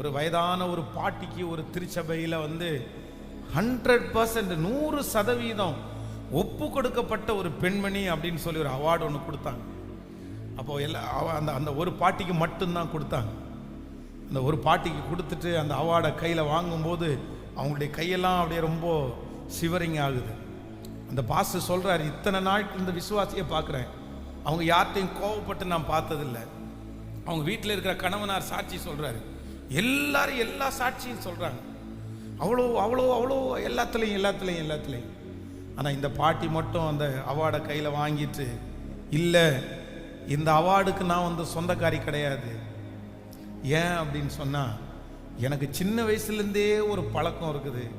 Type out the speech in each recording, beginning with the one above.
ஒரு வயதான ஒரு பாட்டிக்கு ஒரு திருச்சபையில் வந்து ஹண்ட்ரட் பர்சன்ட் நூறு சதவீதம் ஒப்பு கொடுக்கப்பட்ட ஒரு பெண்மணி அப்படின்னு சொல்லி ஒரு அவார்டு ஒன்று கொடுத்தாங்க. அப்போ எல்லா அவ- அந்த அந்த ஒரு பாட்டிக்கு மட்டும்தான் கொடுத்தாங்க. அந்த ஒரு பாட்டிக்கு கொடுத்துட்டு அந்த அவார்டை கையில் வாங்கும்போது அவங்களுடைய கையெல்லாம் அப்படியே ரொம்ப சிவரிங் ஆகுது. அந்த பாஸ்டர் சொல்கிறார் இத்தனை நாள் இந்த விசுவாசியை பார்க்குறேன். அவங்க யார்கிட்டையும் கோவப்பட்டு நான் பார்த்ததில்லை. அவங்க வீட்டில் இருக்கிற கணவனார் சாட்சி சொல்கிறாரு எல்லாரும் எல்லா சாட்சியும் சொல்கிறாங்க அவ்வளோ அவ்வளோ அவ்வளோ எல்லாத்துலேயும் எல்லாத்துலேயும் எல்லாத்துலேயும். ஆனால் இந்த பாட்டி மட்டும் அந்த அவார்டை கையில் வாங்கிட்டு இல்லை இந்த அவார்டுக்கு நான் வந்து சொந்தக்காரி கிடையாது. ஏன்? அப்படின்னு சொன்னால் எனக்கு சின்ன வயசுலேருந்தே ஒரு பழக்கம் இருக்குது.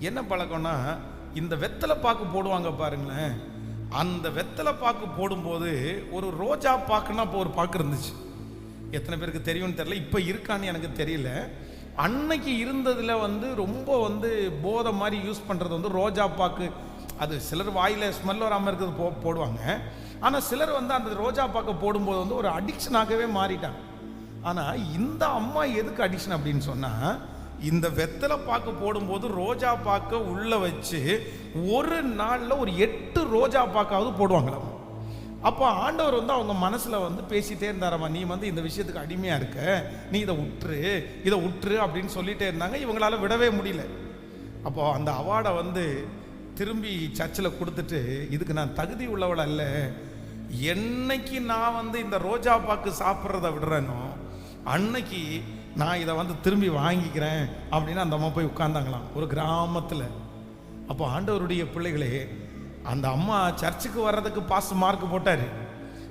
என்ன பழக்கம்னா இந்த வெத்தலை பாக்கு போடுவாங்க பாருங்களேன். அந்த வெத்தலை பாக்கு போடும்போது ஒரு ரோஜா பாக்குன்னா இப்போ ஒரு பாக்கு இருந்துச்சு. எத்தனை பேருக்கு தெரியும்னு தெரியல. இப்போ இருக்கான்னு எனக்கு தெரியல. அன்னைக்கு இருந்ததில் வந்து ரொம்ப வந்து போதை மாதிரி யூஸ் பண்ணுறது வந்து ரோஜா பாக்கு. அது சிலர் வாயில் ஸ்மெல் வராமல் இருக்கிறது போ போடுவாங்க. ஆனால் சிலர் வந்து அந்த ரோஜா பாக்கை போடும்போது வந்து ஒரு அடிக்ஷனாகவே மாறிட்டாங்க. ஆனால் இந்த அம்மா எதுக்கு அடிக்ஷன் அப்படின்னு சொன்னால் இந்த வெத்தலை பாக்கு போடும்போது ரோஜா பாக்கை உள்ளே வச்சு ஒரு நாளில் ஒரு எட்டு ரோஜா பாக்காவது போடுவாங்களாம். அப்போ ஆண்டவர் வந்து அவங்க மனசில் வந்து பேசிட்டே இருந்தாரம்மா நீ வந்து இந்த விஷயத்துக்கு அடிமையாக இருக்க. நீ இதை உற்று. இதை உற்று அப்படின்னு சொல்லிட்டே இருந்தாங்க. இவங்களால விடவே முடியல. அப்போ அந்த அவார்டை வந்து திரும்பி சர்ச்சில் கொடுத்துட்டு இதுக்கு நான் தகுதி உள்ளவள அல்ல. என்னைக்கு நான் வந்து இந்த ரோஜா பாக்கு சாப்பிட்றத விடுறேனோ அன்னைக்கு நான் இதை வந்து திரும்பி வாங்கிக்கிறேன் அப்படின்னு அந்த அம்மா போய் உட்காந்தாங்களாம் ஒரு கிராமத்தில். அப்போ ஆண்டவருடைய பிள்ளைகளே அந்த அம்மா சர்ச்சுக்கு வர்றதுக்கு பாஸ் மார்க் போட்டார்.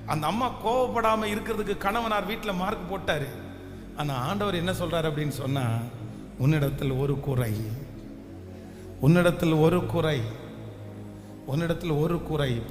அந்த அம்மா கோவப்படாமல் இருக்கிறதுக்கு கணவனார் வீட்டில் மார்க் போட்டார். ஆனால் ஆண்டவர் என்ன சொல்கிறார் அப்படின்னு சொன்னால் உன்னிடத்தில் ஒரு குறை. உன்னிடத்தில் ஒரு குறை. உன்னிடத்தில் ஒரு குறை.